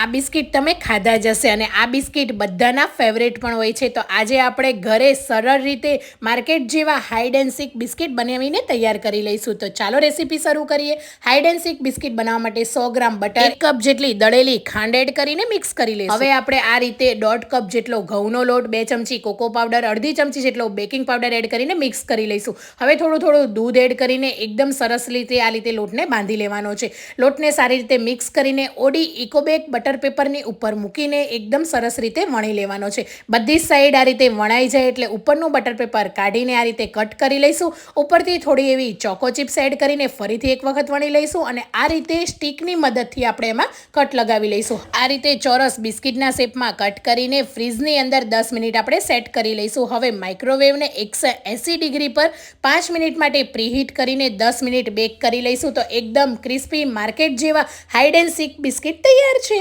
આ બિસ્કિટ તમે ખાધા જ હશે અને આ બિસ્કિટ બધાના ફેવરેટ પણ હોય છે. તો આજે આપણે ઘરે સરળ રીતે માર્કેટ જેવા હાઈડ એન્ડ સીક બિસ્કિટ બનાવીને તૈયાર કરી લઈશું. તો ચાલો રેસીપી શરૂ કરીએ. હાઈડ એન્ડ સીક બિસ્કિટ બનાવવા માટે સો ગ્રામ બટર કપ જેટલી દળેલી ખાંડ એડ કરીને મિક્સ કરી લઈશું. હવે આપણે આ રીતે દોઢ કપ જેટલો ઘઉંનો લોટ, બે ચમચી કોકો પાવડર અડધી ચમચી જેટલો બેકિંગ પાવડર એડ કરીને મિક્સ કરી લઈશું. હવે થોડું થોડું દૂધ એડ કરીને એકદમ સરસ રીતે આ રીતે લોટને બાંધી લેવાનો છે. લોટને સારી રીતે મિક્સ કરીને ઓડી ઇકોબેક બટર પેપરની ઉપર મૂકીને એકદમ સરસ રીતે વણી લેવાનો છે. બધી સાઈડ આ રીતે વણાઈ જાય એટલે ઉપરનું બટર પેપર કાઢીને આ રીતે કટ કરી લઈશું. ઉપરથી થોડી એવી ચોકો ચિપ્સ એડ કરીને ફરીથી એક વખત વણી લઈશું અને આ રીતે સ્ટીકની મદદથી આપણે એમાં કટ લગાવી લઈશું. આ રીતે ચોરસ બિસ્કિટના શેપમાં કટ કરીને ફ્રીજની અંદર દસ મિનિટ આપણે સેટ કરી લઈશું. હવે માઇક્રોવેવને એકસો એંસી ડિગ્રી પર પાંચ મિનિટ માટે પ્રીહીટ કરીને દસ મિનિટ બેક કરી લઈશું તો એકદમ ક્રિસ્પી માર્કેટ જેવા હાઈડ એન્ડ સીક બિસ્કિટ તૈયાર છે.